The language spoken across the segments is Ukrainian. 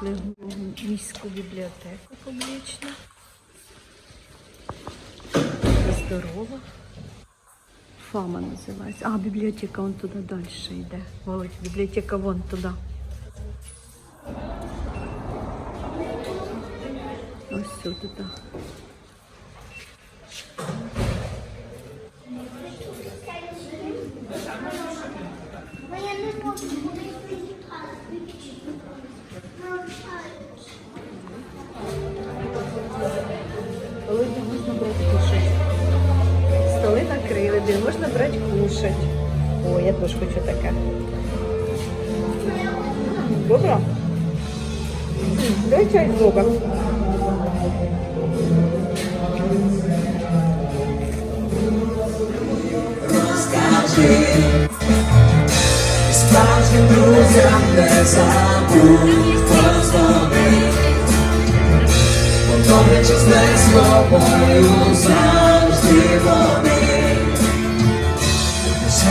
В міську бібліотеку публічну. Здорова. Фама називається. А, бібліотека вон туди далі йде. Володь, бібліотека вон туди. Ось сюди, так. Бо я не можу, вони приїхали. Де можна брати кушать. О, я теж хочу таке. Добре? М, Дай чай з боком. Справжнім друзям не забудь позвонити Повторюючись не словою завжди вони Цей сон, цей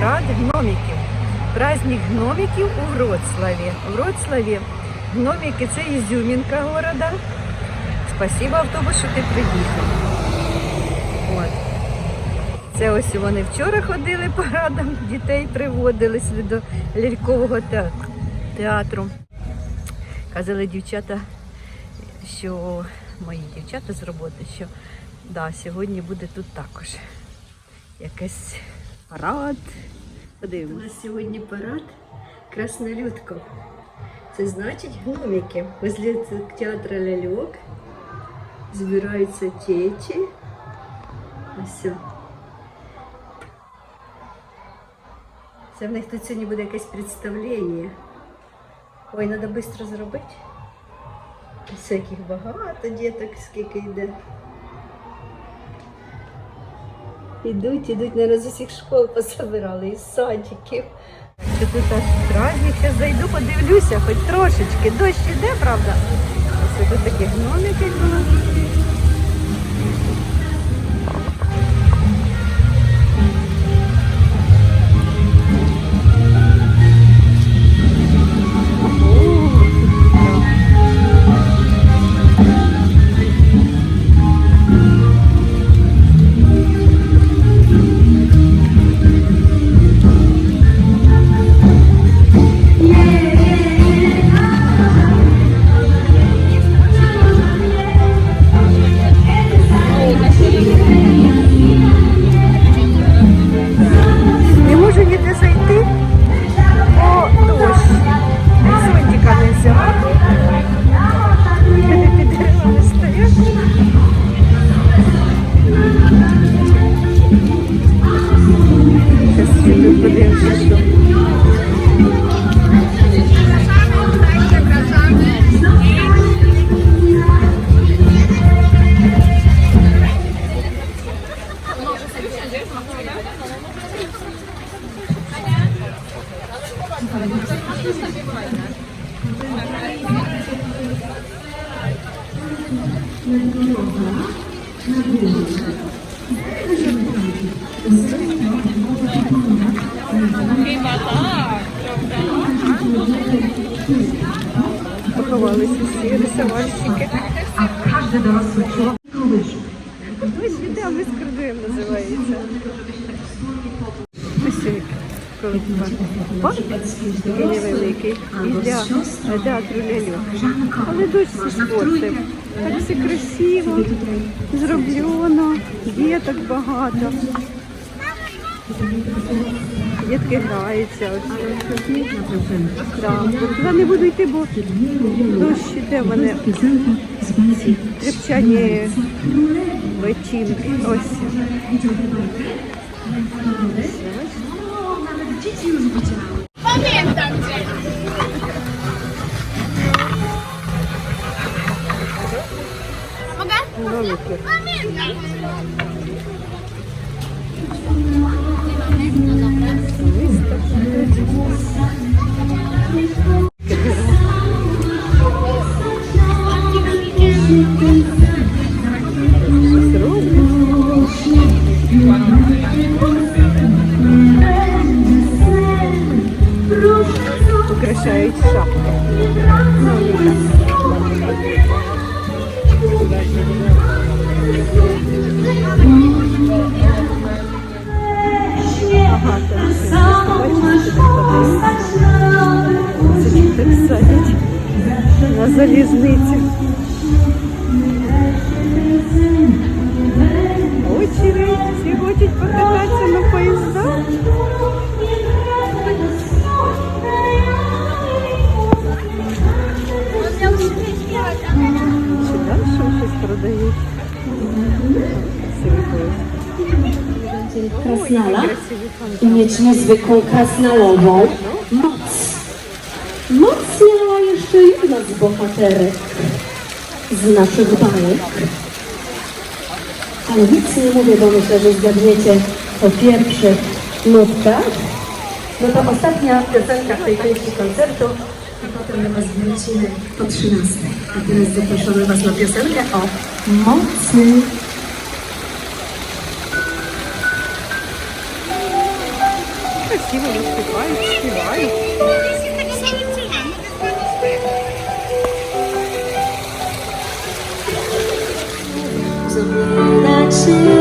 гномиків. Праздник гномиків у Вроцлаві. У Вроцлаві гномики це ізюмінка города. Спасибо автобус, що ти приїхав. От. Це ось вони вчора ходили парадом, дітей приводили сюди до лялькового театру. Казали дівчата, що мої дівчата з роботи, що да, сьогодні буде тут також якийсь парад. Подивимось. У нас сьогодні парад Краснолюдко. Це значить гномики. Возле театру ляльок збираються течі. Ось. Це в них тут сьогодні буде якесь представлення. Ой, треба швидко зробити. Всяких багато діток, скільки йде. Ідуть, ідуть, наразі з усіх школ пособирали, із садиків. Тут аж праздник, зараз зайду, подивлюся, хоч трошечки. Дощ іде, правда? Ось тут такі гномики були. Поховалися всі рисувальщики. Ось іде, а ми скрадуємо називається. Ось парк такий невеликий. І для театру ляльок. Але дощ все спортив. Так все красиво, зроблено, діток багато. Дітки граються. Туди не буду йти, бо дощ іде в мене трепчані вечінки. Ось. Pamiętam cię! Mogę? Pamiętam! krasnala i mieć niezwykłą krasnalową moc. Moc miała jeszcze jedna z bohaterek z naszych bajek. Ale nic nie mówię, bo myślę, że zgadniecie po pierwszych nutkach. No to ostatnia piosenka tej części koncertu i potem do Was wrócimy po 13. A teraz zapraszamy Was na piosenkę o mocy. які вони вступають, співають. Забула чи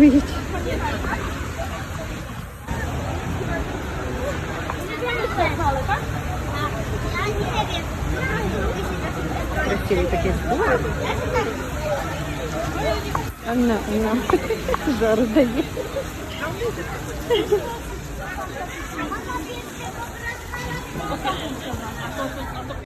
стоїть. Красиві такі збори. Анна, Анна, жар дає.